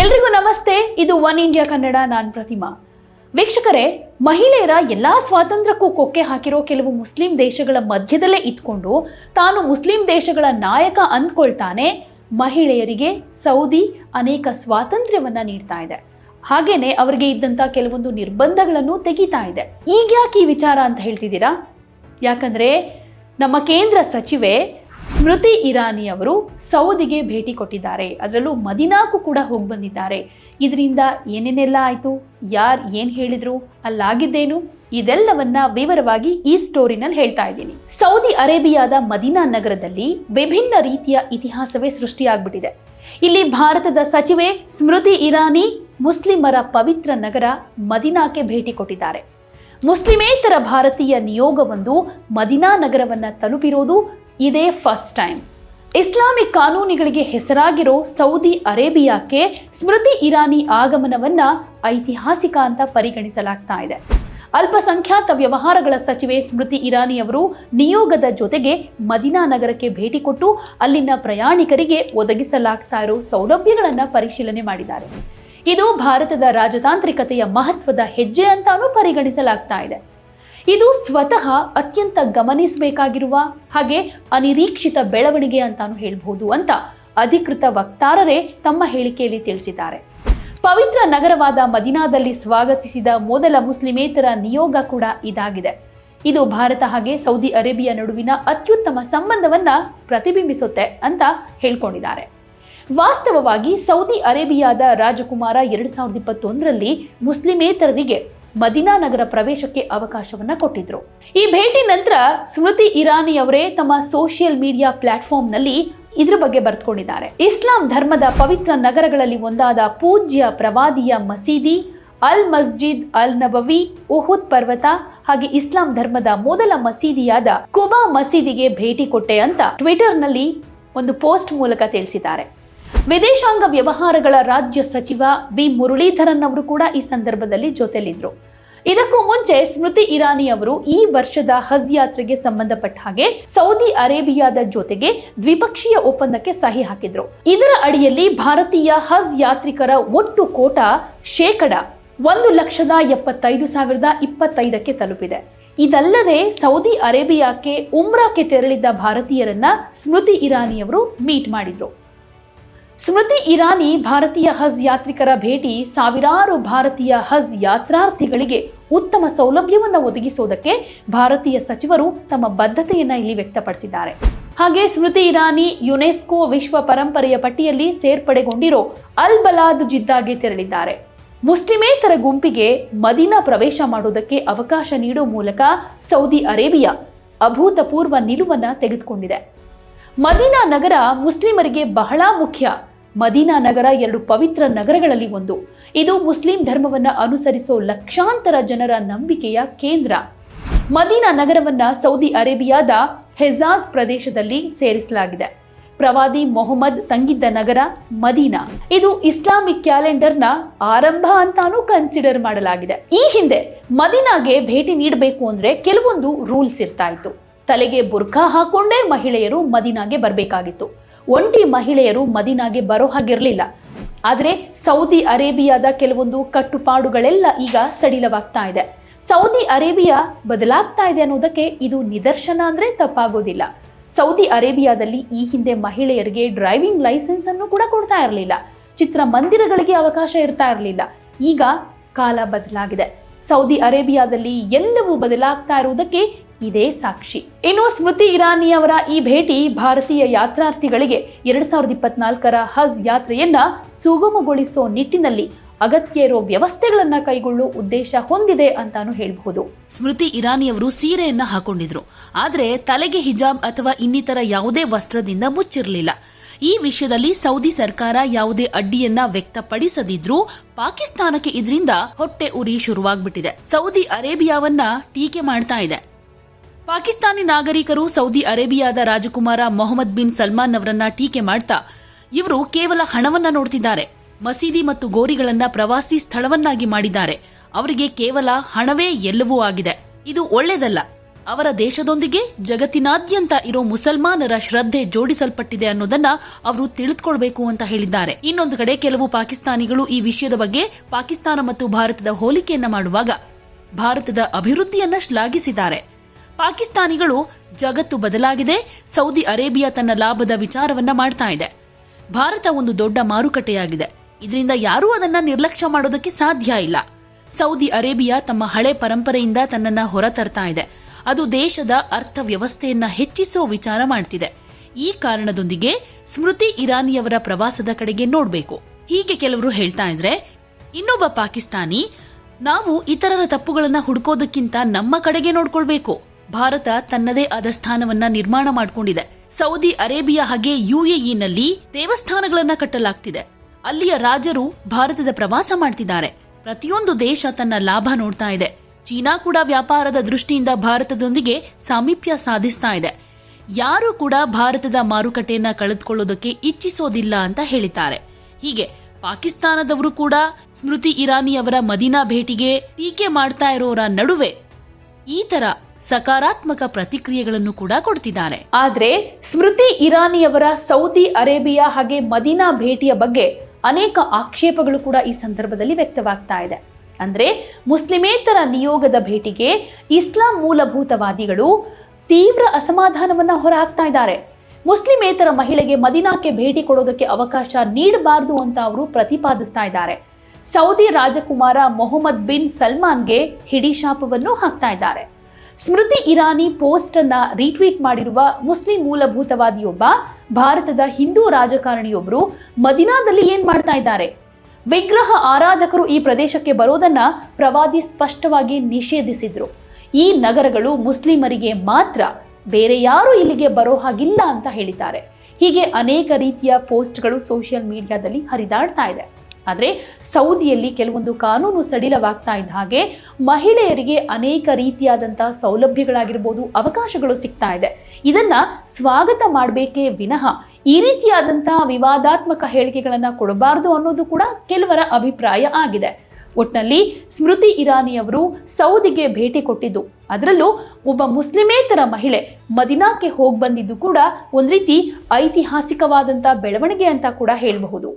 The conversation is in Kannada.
ಎಲ್ರಿಗೂ ನಮಸ್ತೆ. ಇದು ಒನ್ ಇಂಡಿಯಾ ಕನ್ನಡ, ನಾನ್ ಪ್ರತಿಮಾ. ವೀಕ್ಷಕರೇ, ಮಹಿಳೆಯರ ಎಲ್ಲಾ ಸ್ವಾತಂತ್ರ್ಯಕ್ಕೂ ಕೊಕ್ಕೆ ಹಾಕಿರೋ ಕೆಲವು ಮುಸ್ಲಿಂ ದೇಶಗಳ ಮಧ್ಯದಲ್ಲೇ ಇದ್ಕೊಂಡು ತಾನು ಮುಸ್ಲಿಂ ದೇಶಗಳ ನಾಯಕ ಅಂದ್ಕೊಳ್ತಾನೆ, ಮಹಿಳೆಯರಿಗೆ ಸೌದಿ ಅನೇಕ ಸ್ವಾತಂತ್ರ್ಯವನ್ನ ನೀಡ್ತಾ ಇದೆ. ಹಾಗೇನೆ ಅವರಿಗೆ ಇದ್ದಂತ ಕೆಲವೊಂದು ನಿರ್ಬಂಧಗಳನ್ನು ತೆಗಿತಾ ಇದೆ. ಈಗ ಯಾಕೆ ಈ ವಿಚಾರ ಅಂತ ಹೇಳ್ತಿದ್ದೀರಾ? ಯಾಕಂದ್ರೆ ನಮ್ಮ ಕೇಂದ್ರ ಸಚಿವೆ ಸ್ಮೃತಿ ಇರಾನಿ ಅವರು ಸೌದಿಗೆ ಭೇಟಿ ಕೊಟ್ಟಿದ್ದಾರೆ. ಅದರಲ್ಲೂ ಮದಿನಾಕ್ಕೂ ಕೂಡ ಹೋಗಿ ಬಂದಿದ್ದಾರೆ. ಇದರಿಂದ ಏನೇನೆಲ್ಲ ಆಯಿತು? ಯಾರು ಏನು ಹೇಳಿದ್ರು? ಅಲ್ಲಾಗಿದ್ದೇನು? ಇದೆಲ್ಲವನ್ನ ವಿವರವಾಗಿ ಈ ಸ್ಟೋರಿನಲ್ಲಿ ಹೇಳ್ತಾ ಇದ್ದೀನಿ. ಸೌದಿ ಅರೇಬಿಯಾದ ಮದೀನಾ ನಗರದಲ್ಲಿ ವಿಭಿನ್ನ ರೀತಿಯ ಇತಿಹಾಸವೇ ಸೃಷ್ಟಿಯಾಗ್ಬಿಟ್ಟಿದೆ. ಇಲ್ಲಿ ಭಾರತದ ಸಚಿವೆ ಸ್ಮೃತಿ ಇರಾನಿ ಮುಸ್ಲಿಮರ ಪವಿತ್ರ ನಗರ ಮದಿನಾಕ್ಕೆ ಭೇಟಿ ಕೊಟ್ಟಿದ್ದಾರೆ. ಮುಸ್ಲಿಮೇತರ ಭಾರತೀಯ ನಿಯೋಗವೊಂದು ಮದಿನಾ ನಗರವನ್ನ ತಲುಪಿರೋದು ಇದೇ ಫಸ್ಟ್ ಟೈಮ್ ಇಸ್ಲಾಮಿಕ್ ಕಾನೂನುಗಳಿಗೆ ಹೆಸರಾಗಿರೋ ಸೌದಿ ಅರೇಬಿಯಾಕ್ಕೆ ಸ್ಮೃತಿ ಇರಾನಿ ಆಗಮನವನ್ನ ಐತಿಹಾಸಿಕ ಅಂತ ಪರಿಗಣಿಸಲಾಗ್ತಾ ಇದೆ. ಅಲ್ಪಸಂಖ್ಯಾತ ವ್ಯವಹಾರಗಳ ಸಚಿವೆ ಸ್ಮೃತಿ ಇರಾನಿ ಅವರು ನಿಯೋಗದ ಜೊತೆಗೆ ಮದಿನಾ ನಗರಕ್ಕೆ ಭೇಟಿ ಕೊಟ್ಟು ಅಲ್ಲಿನ ಪ್ರಯಾಣಿಕರಿಗೆ ಒದಗಿಸಲಾಗ್ತಾ ಇರೋ ಸೌಲಭ್ಯಗಳನ್ನು ಪರಿಶೀಲನೆ ಮಾಡಿದ್ದಾರೆ. ಇದು ಭಾರತದ ರಾಜತಾಂತ್ರಿಕತೆಯ ಮಹತ್ವದ ಹೆಜ್ಜೆ ಅಂತಾನೂ ಪರಿಗಣಿಸಲಾಗ್ತಾ ಇದೆ. ಇದು ಸ್ವತಃ ಅತ್ಯಂತ ಗಮನಿಸಬೇಕಾಗಿರುವ ಹಾಗೆ ಅನಿರೀಕ್ಷಿತ ಬೆಳವಣಿಗೆ ಅಂತಾನು ಹೇಳಬಹುದು ಅಂತ ಅಧಿಕೃತ ವಕ್ತಾರರೇ ತಮ್ಮ ಹೇಳಿಕೆಯಲ್ಲಿ ತಿಳಿಸಿದ್ದಾರೆ. ಪವಿತ್ರ ನಗರವಾದ ಮದಿನಾದಲ್ಲಿ ಸ್ವಾಗತಿಸಿದ ಮೊದಲ ಮುಸ್ಲಿಮೇತರ ನಿಯೋಗ ಕೂಡ ಇದಾಗಿದೆ. ಇದು ಭಾರತ ಹಾಗೆ ಸೌದಿ ಅರೇಬಿಯಾ ನಡುವಿನ ಅತ್ಯುತ್ತಮ ಸಂಬಂಧವನ್ನ ಪ್ರತಿಬಿಂಬಿಸುತ್ತೆ ಅಂತ ಹೇಳ್ಕೊಂಡಿದ್ದಾರೆ. ವಾಸ್ತವವಾಗಿ ಸೌದಿ ಅರೇಬಿಯಾದ ರಾಜಕುಮಾರ ಎರಡ್ ಸಾವಿರದ ಇಪ್ಪತ್ತೊಂದರಲ್ಲಿ ಮುಸ್ಲಿಮೇತರರಿಗೆ ಮದಿನಾ ನಗರ ಪ್ರವೇಶಕ್ಕೆ ಅವಕಾಶವನ್ನ ಕೊಟ್ಟಿದ್ರು. ಈ ಭೇಟಿ ನಂತರ ಸ್ಮೃತಿ ಇರಾನಿ ಅವರೇ ತಮ್ಮ ಸೋಷಿಯಲ್ ಮೀಡಿಯಾ ಪ್ಲಾಟ್ಫಾರ್ಮ್ನಲ್ಲಿ ಇದ್ರ ಬಗ್ಗೆ ಬರೆದುಕೊಂಡಿದ್ದಾರೆ. ಇಸ್ಲಾಂ ಧರ್ಮದ ಪವಿತ್ರ ನಗರಗಳಲ್ಲಿ ಒಂದಾದ ಪೂಜ್ಯ ಪ್ರವಾದಿಯ ಮಸೀದಿ, ಅಲ್ ಮಸ್ಜಿದ್, ಅಲ್ ನಬವಿ, ಉಹುದ್ ಪರ್ವತ ಹಾಗೆ ಇಸ್ಲಾಂ ಧರ್ಮದ ಮೊದಲ ಮಸೀದಿಯಾದ ಕುಬಾ ಮಸೀದಿಗೆ ಭೇಟಿ ಕೊಟ್ಟೆ ಅಂತ ಟ್ವಿಟರ್ನಲ್ಲಿ ಒಂದು ಪೋಸ್ಟ್ ಮೂಲಕ ತಿಳಿಸಿದ್ದಾರೆ. ವಿದೇಶಾಂಗ ವ್ಯವಹಾರಗಳ ರಾಜ್ಯ ಸಚಿವ ವಿ ಮುರಳೀಧರನ್ ಅವರು ಕೂಡ ಈ ಸಂದರ್ಭದಲ್ಲಿ ಜೊತೆಲಿದ್ರು ಇದಕ್ಕೂ ಮುಂಚೆ ಸ್ಮೃತಿ ಇರಾನಿ ಅವರು ಈ ವರ್ಷದ ಹಜ್ ಯಾತ್ರೆಗೆ ಸಂಬಂಧಪಟ್ಟ ಹಾಗೆ ಸೌದಿ ಅರೇಬಿಯಾದ ಜೊತೆಗೆ ದ್ವಿಪಕ್ಷೀಯ ಒಪ್ಪಂದಕ್ಕೆ ಸಹಿ ಹಾಕಿದ್ರು. ಇದರ ಅಡಿಯಲ್ಲಿ ಭಾರತೀಯ ಹಜ್ ಯಾತ್ರಿಕರ ಒಟ್ಟು ಕೋಟ ಶೇಕಡ ಒಂದು ಲಕ್ಷದ ಎಪ್ಪತ್ತೈದು ಸಾವಿರದ ಇಪ್ಪತ್ತೈದಕ್ಕೆ ತಲುಪಿದೆ. ಇದಲ್ಲದೆ ಸೌದಿ ಅರೇಬಿಯಾಕ್ಕೆ ಉಮ್ರಾಕ್ಕೆ ತೆರಳಿದ್ದ ಭಾರತೀಯರನ್ನ ಸ್ಮೃತಿ ಇರಾನಿಯವರು ಮೀಟ್ ಮಾಡಿದ್ರು. ಸ್ಮೃತಿ ಇರಾನಿ ಭಾರತೀಯ ಹಜ್ ಯಾತ್ರಿಕರ ಭೇಟಿ ಸಾವಿರಾರು ಭಾರತೀಯ ಹಜ್ ಯಾತ್ರಾರ್ಥಿಗಳಿಗೆ ಉತ್ತಮ ಸೌಲಭ್ಯವನ್ನು ಒದಗಿಸುವುದಕ್ಕೆ ಭಾರತೀಯ ಸಚಿವರು ತಮ್ಮ ಬದ್ಧತೆಯನ್ನು ಇಲ್ಲಿ ವ್ಯಕ್ತಪಡಿಸಿದ್ದಾರೆ. ಹಾಗೆ ಸ್ಮೃತಿ ಇರಾನಿ ಯುನೆಸ್ಕೋ ವಿಶ್ವ ಪರಂಪರೆಯ ಪಟ್ಟಿಯಲ್ಲಿ ಸೇರ್ಪಡೆಗೊಂಡಿರೋ ಅಲ್ ಬಲಾದ್ ಜಿದ್ದಾಗೆ ತೆರಳಿದ್ದಾರೆ. ಮುಸ್ಲಿಮೇತರ ಗುಂಪಿಗೆ ಮದೀನಾ ಪ್ರವೇಶ ಮಾಡುವುದಕ್ಕೆ ಅವಕಾಶ ನೀಡುವ ಮೂಲಕ ಸೌದಿ ಅರೇಬಿಯಾ ಅಭೂತಪೂರ್ವ ನಿಲುವನ್ನ ತೆಗೆದುಕೊಂಡಿದೆ. ಮದೀನಾ ನಗರ ಮುಸ್ಲಿಮರಿಗೆ ಬಹಳ ಮುಖ್ಯ. ಮದೀನಾ ನಗರ ಎರಡು ಪವಿತ್ರ ನಗರಗಳಲ್ಲಿ ಒಂದು. ಇದು ಮುಸ್ಲಿಂ ಧರ್ಮವನ್ನು ಅನುಸರಿಸೋ ಲಕ್ಷಾಂತರ ಜನರ ನಂಬಿಕೆಯ ಕೇಂದ್ರ. ಮದೀನಾ ನಗರವನ್ನ ಸೌದಿ ಅರೇಬಿಯಾದ ಹೆಜಾಜ್ ಪ್ರದೇಶದಲ್ಲಿ ಸೇರಿಸಲಾಗಿದೆ. ಪ್ರವಾದಿ ಮೊಹಮ್ಮದ್ ತಂಗಿದ್ದ ನಗರ ಮದೀನಾ. ಇದು ಇಸ್ಲಾಮಿಕ್ ಕ್ಯಾಲೆಂಡರ್ನ ಆರಂಭ ಅಂತಾನೂ ಕನ್ಸಿಡರ್ ಮಾಡಲಾಗಿದೆ. ಈ ಹಿಂದೆ ಮದೀನಾಗೆ ಭೇಟಿ ನೀಡಬೇಕು ಅಂದ್ರೆ ಕೆಲವೊಂದು ರೂಲ್ಸ್ ಇರ್ತಾ ಇತ್ತು. ತಲೆಗೆ ಬುರ್ಖಾ ಹಾಕೊಂಡೇ ಮಹಿಳೆಯರು ಮದೀನಾಗೆ ಬರಬೇಕಾಗಿತ್ತು. ಒಂಟಿ ಮಹಿಳೆಯರು ಮದೀನಾಗೆ ಬರೋ ಹಾಗಿರಲಿಲ್ಲ. ಆದರೆ ಸೌದಿ ಅರೇಬಿಯಾದ ಕೆಲವೊಂದು ಕಟ್ಟುಪಾಡುಗಳೆಲ್ಲ ಈಗ ಸಡಿಲವಾಗ್ತಾ ಇದೆ. ಸೌದಿ ಅರೇಬಿಯಾ ಬದಲಾಗ್ತಾ ಇದೆ ಅನ್ನೋದಕ್ಕೆ ಇದು ನಿದರ್ಶನ ಅಂದರೆ ತಪ್ಪಾಗೋದಿಲ್ಲ. ಸೌದಿ ಅರೇಬಿಯಾದಲ್ಲಿ ಈ ಹಿಂದೆ ಮಹಿಳೆಯರಿಗೆ ಡ್ರೈವಿಂಗ್ ಲೈಸೆನ್ಸ್ ಅನ್ನು ಕೂಡ ಕೊಡ್ತಾ ಇರಲಿಲ್ಲ. ಚಿತ್ರಮಂದಿರಗಳಿಗೆ ಅವಕಾಶ ಇರ್ತಾ ಇರಲಿಲ್ಲ. ಈಗ ಕಾಲ ಬದಲಾಗಿದೆ. ಸೌದಿ ಅರೇಬಿಯಾದಲ್ಲಿ ಎಲ್ಲವೂ ಬದಲಾಗ್ತಾ ಇರುವುದಕ್ಕೆ ಇದೇ ಸಾಕ್ಷಿ. ಇನ್ನು ಸ್ಮೃತಿ ಇರಾನಿ ಅವರ ಈ ಭೇಟಿ ಭಾರತೀಯ ಯಾತ್ರಾರ್ಥಿಗಳಿಗೆ ಎರಡ್ ಸಾವಿರದ ಇಪ್ಪತ್ನಾಲ್ಕರ ಹಜ್ ಯಾತ್ರೆಯನ್ನ ಸುಗಮಗೊಳಿಸೋ ನಿಟ್ಟಿನಲ್ಲಿ ಅಗತ್ಯ ಇರೋ ವ್ಯವಸ್ಥೆಗಳನ್ನ ಕೈಗೊಳ್ಳುವ ಉದ್ದೇಶ ಹೊಂದಿದೆ ಅಂತಾನು ಹೇಳಬಹುದು. ಸ್ಮೃತಿ ಇರಾನಿಯವರು ಸೀರೆಯನ್ನ ಹಾಕೊಂಡಿದ್ರು. ಆದ್ರೆ ತಲೆಗೆ ಹಿಜಾಬ್ ಅಥವಾ ಇನ್ನಿತರ ಯಾವುದೇ ವಸ್ತ್ರದಿಂದ ಮುಚ್ಚಿರಲಿಲ್ಲ. ಈ ವಿಷಯದಲ್ಲಿ ಸೌದಿ ಸರ್ಕಾರ ಯಾವುದೇ ಅಡ್ಡಿಯನ್ನ ವ್ಯಕ್ತಪಡಿಸದಿದ್ರೂ ಪಾಕಿಸ್ತಾನಕ್ಕೆ ಇದರಿಂದ ಹೊಟ್ಟೆ ಉರಿ ಶುರುವಾಗ್ಬಿಟ್ಟಿದೆ. ಸೌದಿ ಅರೇಬಿಯಾವನ್ನ ಟೀಕೆ ಮಾಡ್ತಾ ಇದೆ. ಪಾಕಿಸ್ತಾನಿ ನಾಗರಿಕರು ಸೌದಿ ಅರೇಬಿಯಾದ ರಾಜಕುಮಾರ ಮೊಹಮ್ಮದ್ ಬಿನ್ ಸಲ್ಮಾನ್ ಅವರನ್ನ ಟೀಕೆ ಮಾಡ್ತಾ ಇವರು ಕೇವಲ ಹಣವನ್ನ ನೋಡ್ತಿದ್ದಾರೆ. ಮಸೀದಿ ಮತ್ತು ಗೋರಿಗಳನ್ನ ಪ್ರವಾಸಿ ಸ್ಥಳವನ್ನಾಗಿ ಮಾಡಿದ್ದಾರೆ. ಅವರಿಗೆ ಕೇವಲ ಹಣವೇ ಎಲ್ಲವೂ ಆಗಿದೆ. ಇದು ಒಳ್ಳೆಯದಲ್ಲ ಅವರ ದೇಶದೊಂದಿಗೆ ಜಗತ್ತಿನಾದ್ಯಂತ ಇರೋ ಮುಸಲ್ಮಾನರ ಶ್ರದ್ಧೆ ಜೋಡಿಸಲ್ಪಟ್ಟಿದೆ ಅನ್ನೋದನ್ನ ಅವರು ತಿಳಿದುಕೊಳ್ಬೇಕು ಅಂತ ಹೇಳಿದ್ದಾರೆ. ಇನ್ನೊಂದು ಕಡೆ ಕೆಲವು ಪಾಕಿಸ್ತಾನಿಗಳು ಈ ವಿಷಯದ ಬಗ್ಗೆ ಪಾಕಿಸ್ತಾನ ಮತ್ತು ಭಾರತದ ಹೋಲಿಕೆಯನ್ನ ಮಾಡುವಾಗ ಭಾರತದ ಅಭಿವೃದ್ಧಿಯನ್ನ ಶ್ಲಾಘಿಸಿದ್ದಾರೆ. ಪಾಕಿಸ್ತಾನಿಗಳು ಜಗತ್ತು ಬದಲಾಗಿದೆ, ಸೌದಿ ಅರೇಬಿಯಾ ತನ್ನ ಲಾಭದ ವಿಚಾರವನ್ನ ಮಾಡ್ತಾ ಇದೆ. ಭಾರತ ಒಂದು ದೊಡ್ಡ ಮಾರುಕಟ್ಟೆಯಾಗಿದೆ. ಇದರಿಂದ ಯಾರೂ ಅದನ್ನ ನಿರ್ಲಕ್ಷ್ಯ ಮಾಡೋದಕ್ಕೆ ಸಾಧ್ಯ ಇಲ್ಲ. ಸೌದಿ ಅರೇಬಿಯಾ ತಮ್ಮ ಹಳೆ ಪರಂಪರೆಯಿಂದ ತನ್ನನ್ನ ಹೊರತರ್ತಾ ಇದೆ. ಅದು ದೇಶದ ಅರ್ಥವ್ಯವಸ್ಥೆಯನ್ನ ಹೆಚ್ಚಿಸೋ ವಿಚಾರ ಮಾಡ್ತಿದೆ. ಈ ಕಾರಣದೊಂದಿಗೆ ಸ್ಮೃತಿ ಇರಾನಿಯವರ ಪ್ರವಾಸದ ಕಡೆಗೆ ನೋಡಬೇಕು. ಹೀಗೆ ಕೆಲವರು ಹೇಳ್ತಾ ಇದ್ರೆ, ಇನ್ನೊಬ್ಬ ಪಾಕಿಸ್ತಾನಿ, ನಾವು ಇತರರ ತಪ್ಪುಗಳನ್ನು ಹುಡುಕೋದಕ್ಕಿಂತ ನಮ್ಮ ಕಡೆಗೆ ನೋಡ್ಕೊಳ್ಬೇಕು. ಭಾರತ ತನ್ನದೇ ಆದ ಸ್ಥಾನವನ್ನ ನಿರ್ಮಾಣ ಮಾಡಿಕೊಂಡಿದೆ. ಸೌದಿ ಅರೇಬಿಯಾ ಹಾಗೆ ಯುಎಇನಲ್ಲಿ ದೇವಸ್ಥಾನಗಳನ್ನ ಕಟ್ಟಲಾಗ್ತಿದೆ. ಅಲ್ಲಿಯ ರಾಜರು ಭಾರತದ ಪ್ರವಾಸ ಮಾಡ್ತಿದ್ದಾರೆ. ಪ್ರತಿಯೊಂದು ದೇಶ ತನ್ನ ಲಾಭ ನೋಡ್ತಾ ಇದೆ. ಚೀನಾ ಕೂಡ ವ್ಯಾಪಾರದ ದೃಷ್ಟಿಯಿಂದ ಭಾರತದೊಂದಿಗೆ ಸಾಮೀಪ್ಯ ಸಾಧಿಸ್ತಾ ಇದೆ. ಯಾರು ಕೂಡ ಭಾರತದ ಮಾರುಕಟ್ಟೆಯನ್ನ ಕಳೆದುಕೊಳ್ಳೋದಕ್ಕೆ ಇಚ್ಛಿಸೋದಿಲ್ಲ ಅಂತ ಹೇಳಿದ್ದಾರೆ. ಹೀಗೆ ಪಾಕಿಸ್ತಾನದವರು ಕೂಡ ಸ್ಮೃತಿ ಇರಾನಿ ಅವರ ಮದೀನಾ ಭೇಟಿಗೆ ಟೀಕೆ ಮಾಡ್ತಾ ಇರೋರ ನಡುವೆ ಈ ತರ ಸಕಾರಾತ್ಮಕ ಪ್ರತಿಕ್ರಿಯೆಗಳನ್ನು ಕೂಡ ಕೊಡ್ತಿದ್ದಾರೆ. ಆದ್ರೆ ಸ್ಮೃತಿ ಇರಾನಿಯವರ ಸೌದಿ ಅರೇಬಿಯಾ ಹಾಗೆ ಮದೀನಾ ಭೇಟಿಯ ಬಗ್ಗೆ ಅನೇಕ ಆಕ್ಷೇಪಗಳು ಕೂಡ ಈ ಸಂದರ್ಭದಲ್ಲಿ ವ್ಯಕ್ತವಾಗ್ತಾ ಇದೆ. ಅಂದ್ರೆ ಮುಸ್ಲಿಮೇತರ ನಿಯೋಗದ ಭೇಟಿಗೆ ಇಸ್ಲಾಂ ಮೂಲಭೂತವಾದಿಗಳು ತೀವ್ರ ಅಸಮಾಧಾನವನ್ನ ಹೊರಹಾಕ್ತಾ ಇದ್ದಾರೆ. ಮುಸ್ಲಿಮೇತರ ಮಹಿಳೆಗೆ ಮದೀನಾಕ್ಕೆ ಭೇಟಿ ಕೊಡೋದಕ್ಕೆ ಅವಕಾಶ ನೀಡಬಾರದು ಅಂತ ಅವರು ಪ್ರತಿಪಾದಿಸ್ತಾ ಇದ್ದಾರೆ. ಸೌದಿ ರಾಜಕುಮಾರ ಮೊಹಮ್ಮದ್ ಬಿನ್ ಸಲ್ಮಾನ್ಗೆ ಹಿಡಿಶಾಪವನ್ನು ಹಾಕ್ತಾ ಇದ್ದಾರೆ. ಸ್ಮೃತಿ ಇರಾನಿ ಪೋಸ್ಟ್ ಅನ್ನ ರೀಟ್ವೀಟ್ ಮಾಡಿರುವ ಮುಸ್ಲಿಂ ಮೂಲಭೂತವಾದಿಯೊಬ್ಬ, ಭಾರತದ ಹಿಂದೂ ರಾಜಕಾರಣಿಯೊಬ್ಬರು ಮದಿನಾದಲ್ಲಿ ಏನ್ ಮಾಡ್ತಾ ಇದ್ದಾರೆ? ವಿಗ್ರಹ ಆರಾಧಕರು ಈ ಪ್ರದೇಶಕ್ಕೆ ಬರೋದನ್ನ ಪ್ರವಾದಿ ಸ್ಪಷ್ಟವಾಗಿ ನಿಷೇಧಿಸಿದ್ರು. ಈ ನಗರಗಳು ಮುಸ್ಲಿಮರಿಗೆ ಮಾತ್ರ, ಬೇರೆ ಯಾರು ಇಲ್ಲಿಗೆ ಬರೋ ಹಾಗಿಲ್ಲ ಅಂತ ಹೇಳಿದ್ದಾರೆ. ಹೀಗೆ ಅನೇಕ ರೀತಿಯ ಪೋಸ್ಟ್ಗಳು ಸೋಷಿಯಲ್ ಮೀಡಿಯಾದಲ್ಲಿ ಹರಿದಾಡ್ತಾ ಇದೆ. ಆದರೆ ಸೌದಿಯಲ್ಲಿ ಕೆಲವೊಂದು ಕಾನೂನು ಸಡಿಲವಾಗ್ತಾ ಇದ್ದ ಹಾಗೆ ಮಹಿಳೆಯರಿಗೆ ಅನೇಕ ರೀತಿಯಾದಂಥ ಸೌಲಭ್ಯಗಳಾಗಿರ್ಬೋದು ಅವಕಾಶಗಳು ಸಿಗ್ತಾ ಇದೆ. ಇದನ್ನ ಸ್ವಾಗತ ಮಾಡಬೇಕೇ ವಿನಃ ಈ ರೀತಿಯಾದಂಥ ವಿವಾದಾತ್ಮಕ ಹೇಳಿಕೆಗಳನ್ನು ಕೊಡಬಾರದು ಅನ್ನೋದು ಕೂಡ ಕೆಲವರ ಅಭಿಪ್ರಾಯ ಆಗಿದೆ. ಒಟ್ನಲ್ಲಿ ಸ್ಮೃತಿ ಇರಾನಿ ಅವರು ಸೌದಿಗೆ ಭೇಟಿ ಕೊಟ್ಟಿದ್ದು. ಅದರಲ್ಲೂ ಒಬ್ಬ ಮುಸ್ಲಿಮೇತರ ಮಹಿಳೆ ಮದಿನಾಕ್ಕೆ ಹೋಗಿ ಬಂದಿದ್ದು ಕೂಡ ಒಂದು ರೀತಿ ಐತಿಹಾಸಿಕವಾದಂಥ ಬೆಳವಣಿಗೆ ಅಂತ ಕೂಡ ಹೇಳಬಹುದು.